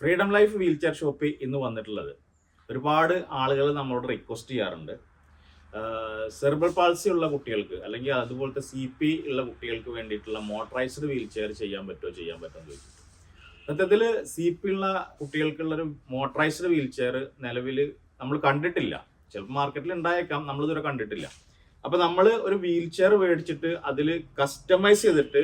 Freedom life wheel chair ഷോപ്പിൽ ഇന്ന് വന്നിട്ടുള്ളത്. ഒരുപാട് ആളുകൾ നമ്മളോട് റിക്വസ്റ്റ് ചെയ്യാറുണ്ട്. സെർബൽ പാൾസി ഉള്ള കുട്ടികൾക്ക് അല്ലെങ്കിൽ അതുപോലത്തെ സി പി ഉള്ള കുട്ടികൾക്ക് വേണ്ടിയിട്ടുള്ള മോട്ടറൈസ്ഡ് വീൽ ചെയർ ചെയ്യാൻ പറ്റുമോ ചെയ്യാൻ പറ്റുമോ എന്ന് ചോദിച്ചു സത്യത്തിൽ സി പി ഉള്ള കുട്ടികൾക്കുള്ളൊരു മോട്ടറൈസ്ഡ് വീൽ ചെയർ നിലവിൽ നമ്മൾ കണ്ടിട്ടില്ല ചിലപ്പോൾ മാർക്കറ്റിൽ ഉണ്ടായേക്കാം നമ്മളിതുവരെ കണ്ടിട്ടില്ല. അപ്പോൾ നമ്മൾ ഒരു വീൽ ചെയർ മേടിച്ചിട്ട് അതിൽ കസ്റ്റമൈസ് ചെയ്തിട്ട്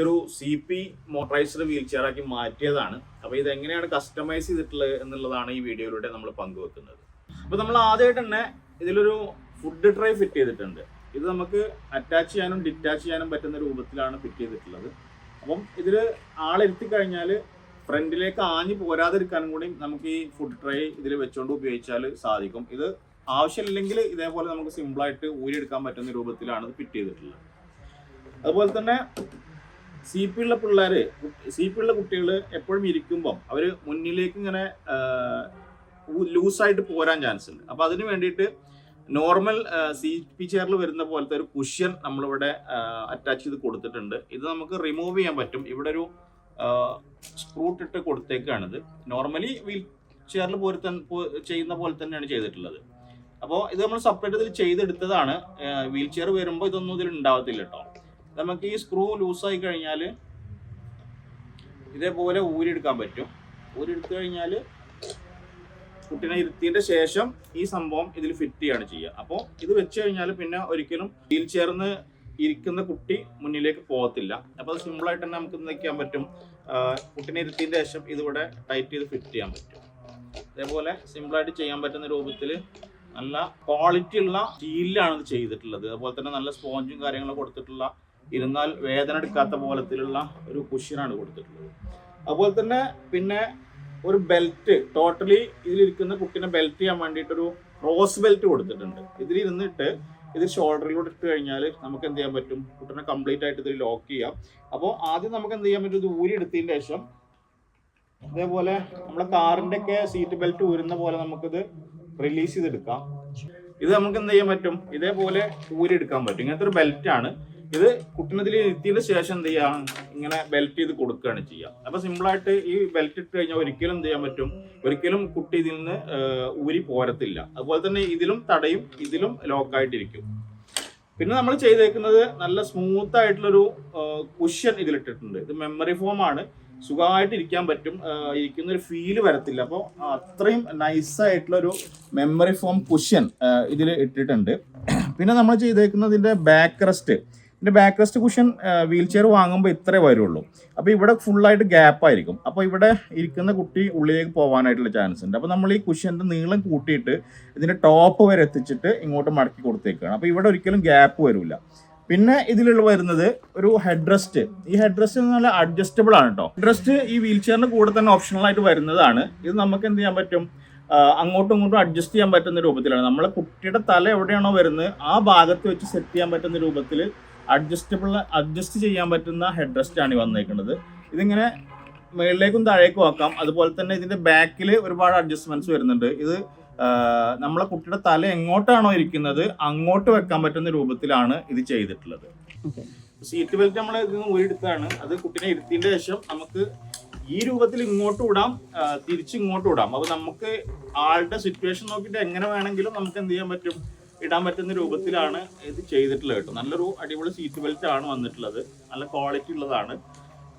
ഇതൊരു C P motorised wheelchair ആക്കി മാറ്റിയതാണ്. അപ്പൊ ഇത് എങ്ങനെയാണ് കസ്റ്റമൈസ് ചെയ്തിട്ടുള്ളത് എന്നുള്ളതാണ് ഈ വീഡിയോയിലൂടെ നമ്മൾ പങ്കുവെക്കുന്നത്. അപ്പൊ നമ്മൾ ആദ്യമായിട്ട് തന്നെ ഇതിലൊരു ഫുഡ് ട്രൈ ഫിറ്റ് ചെയ്തിട്ടുണ്ട്. ഇത് നമുക്ക് അറ്റാച്ച് ചെയ്യാനും ഡിറ്റാച്ച് ചെയ്യാനും പറ്റുന്ന രൂപത്തിലാണ് ഫിറ്റ് ചെയ്തിട്ടുള്ളത്. അപ്പം ഇതിൽ ആളെത്തി കഴിഞ്ഞാൽ ഫ്രണ്ടിലേക്ക് ആഞ്ഞു പോരാതിരിക്കാനും കൂടി നമുക്ക് ഈ ഫുഡ് ട്രൈ ഇതിൽ വെച്ചുകൊണ്ട് ഉപയോഗിച്ചാൽ സാധിക്കും. ഇത് ആവശ്യമില്ലെങ്കിൽ ഇതേപോലെ നമുക്ക് സിമ്പിളായിട്ട് ഊരിയെടുക്കാൻ പറ്റുന്ന രൂപത്തിലാണ് ഇത് ഫിറ്റ് ചെയ്തിട്ടുള്ളത്. അതുപോലെ തന്നെ സി പി ഉള്ള പിള്ളേർ സി പി ഉള്ള കുട്ടികൾ എപ്പോഴും ഇരിക്കുമ്പം അവർ മുന്നിലേക്ക് ഇങ്ങനെ ലൂസായിട്ട് പോരാൻ ചാൻസ് ഉണ്ട് അപ്പോൾ അതിന് വേണ്ടിയിട്ട് നോർമൽ സി പി ചെയറിൽ വരുന്ന പോലത്തെ ഒരു കുഷ്യൻ നമ്മളിവിടെ അറ്റാച്ച് ചെയ്ത് കൊടുത്തിട്ടുണ്ട്. ഇത് നമുക്ക് റിമൂവ് ചെയ്യാൻ പറ്റും. ഇവിടെ ഒരു സ്ക്രൂട്ട് ഇട്ട് കൊടുത്തേക്കാണിത്. നോർമലി വീൽ ചെയറിൽ പോരുത്ത ചെയ്യുന്ന പോലെ തന്നെയാണ് ചെയ്തിട്ടുള്ളത്. അപ്പോൾ ഇത് നമ്മൾ സെപ്പറേറ്റ് ഇതിൽ ചെയ്തെടുത്തതാണ്. വീൽ ചെയർ വരുമ്പോൾ ഇതൊന്നും ഇതിൽ ഉണ്ടാവത്തില്ല കേട്ടോ നമുക്ക് ഈ സ്ക്രൂ ലൂസായി കഴിഞ്ഞാൽ ഇതേപോലെ ഊരിയെടുക്കാൻ പറ്റും. ഊരിയെടുത്തു കഴിഞ്ഞാൽ കുട്ടീനെ ഇരുത്തിയതിന്റെ ശേഷം ഈ സംഭവം ഇതിൽ ഫിറ്റ് ചെയ്യാണ് ചെയ്യുക. അപ്പോൾ ഇത് വെച്ച് കഴിഞ്ഞാൽ പിന്നെ ഒരിക്കലും വീൽ ചെയർന്ന് ഇരിക്കുന്ന കുട്ടി മുന്നിലേക്ക് പോകത്തില്ല. അപ്പോൾ അത് സിമ്പിളായിട്ട് തന്നെ നമുക്ക് നിൽക്കാൻ പറ്റും? കുട്ടീനെ ഇരുത്തിയതിന്റെ ശേഷം ഇതിവിടെ ടൈറ്റ് ചെയ്ത് ഫിറ്റ് ചെയ്യാൻ പറ്റും. അതേപോലെ സിമ്പിളായിട്ട് ചെയ്യാൻ പറ്റുന്ന രൂപത്തിൽ നല്ല ക്വാളിറ്റി ഉള്ള സ്റ്റീലിലാണ് ഇത് ചെയ്തിട്ടുള്ളത്. അതുപോലെ തന്നെ നല്ല സ്പോഞ്ചും കാര്യങ്ങളും കൊടുത്തിട്ടുള്ള ഇരുന്നാൽ വേദന എടുക്കാത്ത പോലത്തിലുള്ള ഒരു കുഷ്യനാണ് കൊടുത്തിട്ടുള്ളത്. അതുപോലെ തന്നെ പിന്നെ ഒരു ബെൽറ്റ് ടോട്ടലി ഇതിലിരിക്കുന്ന കുട്ടീനെ ബെൽറ്റ് ചെയ്യാൻ വേണ്ടിയിട്ടൊരു റോസ് ബെൽറ്റ് കൊടുത്തിട്ടുണ്ട്. ഇതിലിരുന്നിട്ട് ഇത് ഷോൾഡറിലൂടെ ഇട്ട് കഴിഞ്ഞാൽ നമുക്ക് എന്ത് ചെയ്യാൻ പറ്റും? കുട്ടനെ കംപ്ലീറ്റ് ആയിട്ട് ഇതിൽ ലോക്ക് ചെയ്യാം. അപ്പോൾ ആദ്യം നമുക്ക് എന്ത് ചെയ്യാൻ പറ്റും? ഇത് ഊരി എടുത്തതിന് ശേഷം അതേപോലെ നമ്മുടെ കാറിന്റെ ഒക്കെ സീറ്റ് ബെൽറ്റ് ഊരുന്ന പോലെ നമുക്കിത് റിലീസ് ചെയ്തെടുക്കാം. ഇത് നമുക്ക് എന്ത് ചെയ്യാൻ പറ്റും? ഇതേപോലെ ഊരി എടുക്കാൻ പറ്റും. ഇങ്ങനത്തെ ഒരു ബെൽറ്റാണ് ഇത് കുട്ടിനതിൽ എത്തിയതിന് ശേഷം എന്ത് ചെയ്യാം? ഇങ്ങനെ ബെൽറ്റ് ചെയ്ത് കൊടുക്കുകയാണ് ചെയ്യുക അപ്പൊ സിമ്പിളായിട്ട് ഈ ബെൽറ്റ് ഇട്ട് കഴിഞ്ഞാൽ ഒരിക്കലും എന്ത് ചെയ്യാൻ പറ്റും? ഒരിക്കലും കുട്ടി ഇതിൽ നിന്ന് ഊരി പോരത്തില്ല. അതുപോലെ തന്നെ ഇതിലും തടയും ഇതിലും ലോക്ക് ലോക്കായിട്ടിരിക്കും പിന്നെ നമ്മൾ ചെയ്തേക്കുന്നത് നല്ല സ്മൂത്ത് ആയിട്ടുള്ളൊരു കുഷ്യൻ ഇതിലിട്ടിട്ടുണ്ട്. ഇത് മെമ്മറി ഫോം ആണ്. സുഖമായിട്ട് ഇരിക്കാൻ പറ്റും. ഇരിക്കുന്ന ഒരു ഫീൽ വരത്തില്ല. അപ്പോൾ അത്രയും നൈസായിട്ടുള്ള ഒരു മെമ്മറി ഫോം കുഷ്യൻ ഇതിൽ ഇട്ടിട്ടുണ്ട്. പിന്നെ നമ്മൾ ചെയ്തേക്കുന്നതിന്റെ ബാക്ക് റെസ്റ്റ് ഇതിന്റെ back rest cushion wheelchair വാങ്ങുമ്പോൾ ഇത്രേ വരുള്ളൂ. അപ്പോൾ ഇവിടെ ഫുള്ളായിട്ട് ഗ്യാപ്പായിരിക്കും അപ്പോൾ ഇവിടെ ഇരിക്കുന്ന കുട്ടി ഉള്ളിലേക്ക് പോകാനായിട്ടുള്ള ചാൻസ് ഉണ്ട്. അപ്പോൾ നമ്മൾ ഈ കുഷ്യന്റെ നീളം കൂട്ടിയിട്ട് ഇതിന്റെ ടോപ്പ് വരെ എത്തിച്ചിട്ട് ഇങ്ങോട്ട് മടക്കി കൊടുത്തേക്കാണ്. അപ്പോൾ ഇവിടെ ഒരിക്കലും ഗ്യാപ്പ് വരില്ല പിന്നെ ഇതിലുള്ള വരുന്നത് ഒരു ഹെഡ് റെസ്റ്റ് ഈ ഹെഡ് റെസ്റ്റ് നല്ല അഡ്ജസ്റ്റബിൾ ആണ് കേട്ടോ ഹെഡ് റെസ്റ്റ് ഈ വീൽ ചെയറിന്റെ കൂടെ തന്നെ ഓപ്ഷണൽ ആയിട്ട് വരുന്നതാണ്. ഇത് നമുക്ക് എന്ത് ചെയ്യാൻ പറ്റും? അങ്ങോട്ടും ഇങ്ങോട്ടും അഡ്ജസ്റ്റ് ചെയ്യാൻ പറ്റുന്ന രൂപത്തിലാണ്. നമ്മളെ കുട്ടിയുടെ തല എവിടെയാണോ വരുന്നത് ആ ഭാഗത്ത് വെച്ച് സെറ്റ് ചെയ്യാൻ പറ്റുന്ന രൂപത്തിൽ അഡ്ജസ്റ്റബിൾ അഡ്ജസ്റ്റ് ചെയ്യാൻ പറ്റുന്ന ഹെഡ് റെസ്റ്റ് ആണ് ഈ വന്നേക്കുന്നത്. ഇതിങ്ങനെ മുകളിലേക്കും താഴേക്കും ആക്കാം. അതുപോലെ തന്നെ ഇതിന്റെ ബാക്കിൽ ഒരുപാട് അഡ്ജസ്റ്റ്മെന്റ്സ് വരുന്നുണ്ട്. ഇത് നമ്മളെ കുട്ടിയുടെ തല എങ്ങോട്ടാണോ ഇരിക്കുന്നത് അങ്ങോട്ട് വെക്കാൻ പറ്റുന്ന രൂപത്തിലാണ് ഇത് ചെയ്തിട്ടുള്ളത്. സീറ്റ് ബെൽറ്റ് നമ്മൾ ഇതിൽ നിന്ന് ഊരിയെടുത്താണ് അത് കുട്ടീനെ ഇരുത്തിന്റെ ശേഷം നമുക്ക് ഈ രൂപത്തിൽ ഇങ്ങോട്ട് വിടാം തിരിച്ച് ഇങ്ങോട്ട് വിടാം. അപ്പൊ നമുക്ക് ആളുടെ സിറ്റുവേഷൻ നോക്കിയിട്ട് എങ്ങനെ വേണമെങ്കിലും നമുക്ക് എന്ത് ചെയ്യാൻ പറ്റും? ഇടാൻ പറ്റുന്ന രൂപത്തിലാണ് ഇത് ചെയ്തിട്ടുള്ളത് കേട്ടോ. നല്ലൊരു അടിപൊളി സീറ്റ് ബെൽറ്റ് ആണ് വന്നിട്ടുള്ളത്. നല്ല ക്വാളിറ്റി ഉള്ളതാണ്.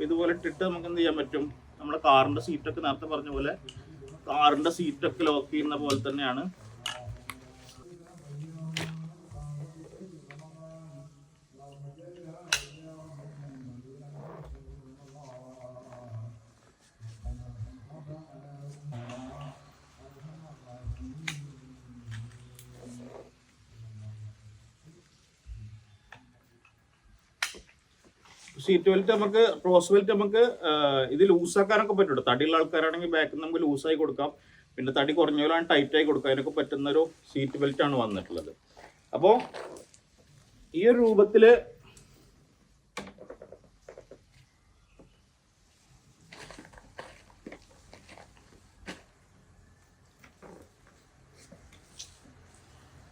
ഇതുപോലെ ഇട്ടിട്ട് നമുക്ക് എന്ത് ചെയ്യാൻ പറ്റും? നമ്മുടെ കാറിന്റെ സീറ്റൊക്കെ നേരത്തെ പറഞ്ഞ പോലെ കാറിന്റെ സീറ്റൊക്കെ ലോക്ക് ചെയ്യുന്ന പോലെ തന്നെയാണ് സീറ്റ് ബെൽറ്റ് നമുക്ക് ക്രോസ് ബെൽറ്റ് നമുക്ക് ഇത് ലൂസാക്കാനൊക്കെ പറ്റും തടിയുള്ള ആൾക്കാരാണെങ്കിൽ ബാക്കിൽ നമുക്ക് ലൂസായി കൊടുക്കാം. പിന്നെ തടി കുറഞ്ഞവരാണ് ടൈറ്റ് ആയി കൊടുക്കാം. അതിനൊക്കെ പറ്റുന്ന ഒരു സീറ്റ് ബെൽറ്റ് ആണ് വന്നിട്ടുള്ളത്. അപ്പോൾ ഈ ഒരു രൂപത്തിൽ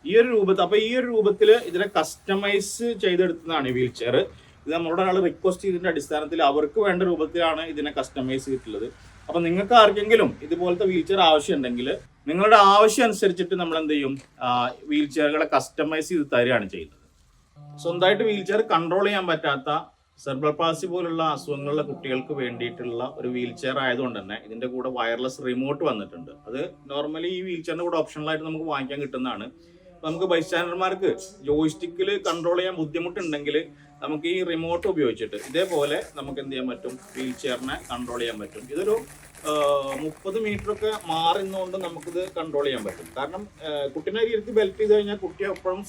ഈ ഒരു രൂപത്തിൽ അപ്പൊ ഈ ഒരു രൂപത്തിൽ ഇതിനെ കസ്റ്റമൈസ് ചെയ്തെടുത്തതാണ് ഈ വീൽ ചെയർ ഇത് നമ്മളോട് ഒരാൾ റിക്വസ്റ്റ് ചെയ്തതിന്റെ അടിസ്ഥാനത്തിൽ അവർക്ക് വേണ്ട രൂപത്തിലാണ് ഇതിനെ കസ്റ്റമൈസ് ചെയ്തിട്ടുള്ളത്. അപ്പം നിങ്ങൾക്ക് ആർക്കെങ്കിലും ഇതുപോലത്തെ വീൽ ചെയർ ആവശ്യമുണ്ടെങ്കിൽ നിങ്ങളുടെ ആവശ്യം അനുസരിച്ചിട്ട് നമ്മൾ എന്ത് ചെയ്യും? വീൽ ചെയറുകളെ കസ്റ്റമൈസ് ചെയ്ത് തരികയാണ് ചെയ്യുന്നത്. സ്വന്തമായിട്ട് വീൽ ചെയർ കൺട്രോൾ ചെയ്യാൻ പറ്റാത്ത സെർബൽ പാസി പോലുള്ള അസുഖങ്ങളുള്ള കുട്ടികൾക്ക് വേണ്ടിയിട്ടുള്ള ഒരു വീൽ ചെയർ ആയതുകൊണ്ട് തന്നെ ഇതിന്റെ കൂടെ വയർലെസ് റിമോട്ട് വന്നിട്ടുണ്ട്. അത് നോർമലി ഈ വീൽ ചെയറിന്റെ കൂടെ ഓപ്ഷണലായിട്ട് നമുക്ക് വാങ്ങിക്കാൻ കിട്ടുന്നതാണ്. നമുക്ക് ബൈസ്റ്റാൻഡർമാർക്ക് ജോയിസ്റ്റിക്കിൽ കൺട്രോൾ ചെയ്യാൻ ബുദ്ധിമുട്ടുണ്ടെങ്കിൽ നമുക്ക് ഈ റിമോട്ട് ഉപയോഗിച്ചിട്ട് ഇതേപോലെ നമുക്ക് എന്ത് ചെയ്യാൻ പറ്റും? വീൽ ചെയറിനെ കൺട്രോൾ ചെയ്യാൻ പറ്റും. ഇതൊരു മുപ്പത് മീറ്റർ ഒക്കെ മാറി നിന്നുകൊണ്ട് നമുക്കിത് കൺട്രോൾ ചെയ്യാൻ പറ്റും. കാരണം കുട്ടീനെ ഇരുത്തി ബെൽറ്റ് ചെയ്ത് കഴിഞ്ഞാൽ കുട്ടി എപ്പോഴും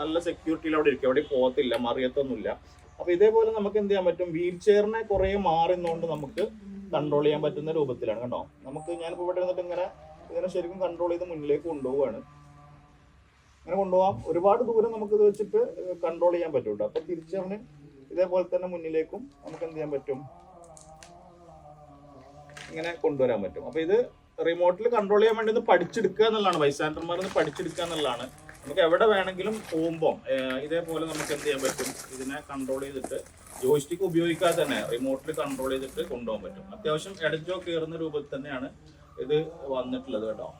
നല്ല സെക്യൂരിറ്റിയിൽ അവിടെ ഇരിക്കും. അവിടെ പോകത്തില്ല മറിയത്തൊന്നുമില്ല. അപ്പൊ ഇതേപോലെ നമുക്ക് എന്ത് ചെയ്യാൻ പറ്റും? വീൽ ചെയറിനെ കുറെ മാറി നമുക്ക് കൺട്രോൾ ചെയ്യാൻ പറ്റുന്ന രൂപത്തിലാണ് കേട്ടോ നമുക്ക് ഞാനിപ്പോ ഇവിടെ ഇങ്ങനെ ഇങ്ങനെ ശരിക്കും കൺട്രോൾ ചെയ്ത് മുന്നിലേക്ക് കൊണ്ടുപോവാണ്. ഇങ്ങനെ കൊണ്ടുപോകാം ഒരുപാട് ദൂരം നമുക്ക് ഇത് വെച്ചിട്ട് കൺട്രോൾ ചെയ്യാൻ പറ്റൂട്ടോ. അപ്പൊ തിരിച്ച് അവന് ഇതേപോലെ തന്നെ മുന്നിലേക്കും നമുക്ക് എന്ത് ചെയ്യാൻ പറ്റും? ഇങ്ങനെ കൊണ്ടുവരാൻ പറ്റും. അപ്പൊ ഇത് റിമോട്ടിൽ കൺട്രോൾ ചെയ്യാൻ വേണ്ടി ഇത് പഠിച്ചെടുക്കുക എന്നുള്ളതാണ്. വൈസാൻഡർമാർ ഇത് പഠിച്ചെടുക്കുക എന്നുള്ളതാണ്. നമുക്ക് എവിടെ വേണമെങ്കിലും പോകുമ്പോൾ ഇതേപോലെ നമുക്ക് എന്ത് ചെയ്യാൻ പറ്റും? ഇതിനെ കൺട്രോൾ ചെയ്തിട്ട് ജോയിസ്റ്റിക്ക് ഉപയോഗിക്കാതെ തന്നെ റിമോട്ടിൽ കൺട്രോൾ ചെയ്തിട്ട് കൊണ്ടുപോകാൻ പറ്റും. അത്യാവശ്യം എടജോ കയറുന്ന രൂപത്തിൽ തന്നെയാണ് ഇത് വന്നിട്ടുള്ളത് കേട്ടോ.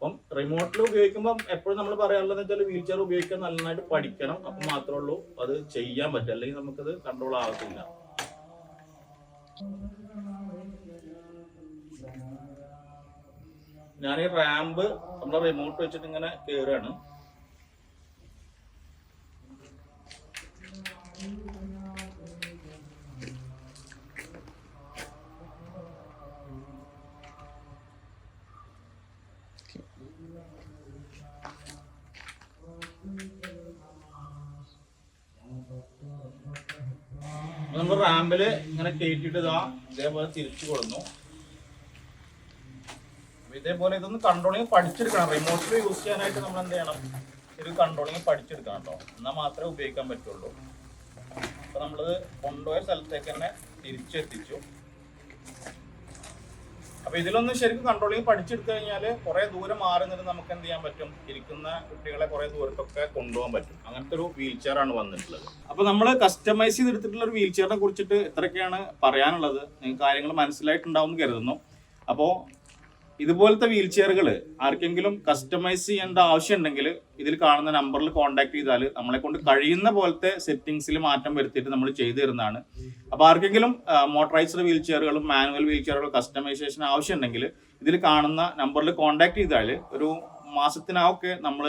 അപ്പം റിമോട്ടിൽ ഉപയോഗിക്കുമ്പോൾ എപ്പോഴും നമ്മൾ പറയാനുള്ളത് വെച്ചാൽ വീൽ ചെയർ ഉപയോഗിക്കാൻ നന്നായിട്ട് പഠിക്കണം. അപ്പം മാത്രമേ ഉള്ളൂ അത് ചെയ്യാൻ പറ്റും. അല്ലെങ്കിൽ നമുക്കത് കൺട്രോൾ ആകത്തില്ല. ഞാൻ ഈ റാമ്പ് നമ്മുടെ റിമോട്ട് വെച്ചിട്ട് ഇങ്ങനെ കയറുകയാണ് റാമ്പിൽ ഇങ്ങനെ കയറ്റിയിട്ട് ഇതാ ഇതേപോലെ തിരിച്ചു കൊടുന്നു. ഇതേപോലെ ഇതൊന്ന് കൺട്രോളിങ് പഠിച്ചെടുക്കണം. റിമോട്ടിൽ യൂസ് ചെയ്യാനായിട്ട് നമ്മൾ എന്ത് ചെയ്യണം? ഇത് കൺട്രോളിങ് പഠിച്ചെടുക്കണം കേട്ടോ. എന്നാൽ മാത്രമേ ഉപയോഗിക്കാൻ പറ്റുള്ളൂ. അപ്പൊ നമ്മളിത് കൊണ്ടുപോയ സ്ഥലത്തേക്ക് തന്നെ തിരിച്ചെത്തിച്ചു. അപ്പൊ ഇതിലൊന്നും ശരിക്കും കൺട്രോളിങ് പഠിച്ചെടുത്തു കഴിഞ്ഞാൽ കുറെ ദൂരം മാറി നിന്ന് നമുക്ക് എന്ത് ചെയ്യാൻ പറ്റും? ഇരിക്കുന്ന കുട്ടികളെ കുറെ ദൂരത്തൊക്കെ കൊണ്ടുപോകാൻ പറ്റും. അങ്ങനത്തെ ഒരു വീൽ ചെയർ ആണ് വന്നിട്ടുള്ളത്. അപ്പൊ നമ്മൾ കസ്റ്റമൈസ് ചെയ്തെടുത്തിട്ടുള്ള ഒരു വീൽ ചെയറിനെ കുറിച്ചിട്ട് ഇത്രയൊക്കെയാണ് പറയാനുള്ളത്. നിങ്ങൾക്ക് കാര്യങ്ങൾ മനസ്സിലായിട്ടുണ്ടാവും എന്ന് കരുതുന്നു. അപ്പോൾ ഇതുപോലത്തെ വീൽ ചെയറുകൾ ആർക്കെങ്കിലും കസ്റ്റമൈസ് ചെയ്യേണ്ട ആവശ്യം ഉണ്ടെങ്കിൽ ഇതിൽ കാണുന്ന നമ്പറിൽ കോൺടാക്ട് ചെയ്താൽ നമ്മളെ കൊണ്ട് കഴിയുന്ന പോലത്തെ സെറ്റിംഗ്സിൽ മാറ്റം വരുത്തിയിട്ട് നമ്മൾ ചെയ്തു തരുന്നതാണ്. അപ്പോൾ ആർക്കെങ്കിലും മോട്ടറൈസ്ഡ് വീൽ ചെയറുകളും മാനുവൽ വീൽ ചെയറുകളും കസ്റ്റമൈസേഷൻ ആവശ്യം ഉണ്ടെങ്കിൽ ഇതിൽ കാണുന്ന നമ്പറിൽ കോൺടാക്ട് ചെയ്താൽ ഒരു മാസത്തിനൊക്കെ നമ്മൾ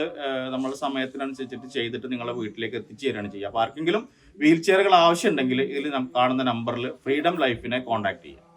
നമ്മുടെ സമയത്തിനനുസരിച്ചിട്ട് ചെയ്തിട്ട് നിങ്ങളെ വീട്ടിലേക്ക് എത്തിച്ചു തരികയാണ് ചെയ്യുക. അപ്പോൾ ആർക്കെങ്കിലും വീൽ ചെയറുകൾ ആവശ്യം ഉണ്ടെങ്കിൽ ഇതിൽ കാണുന്ന നമ്പറിൽ ഫ്രീഡം ലൈഫിനെ കോൺടാക്ട് ചെയ്യുക.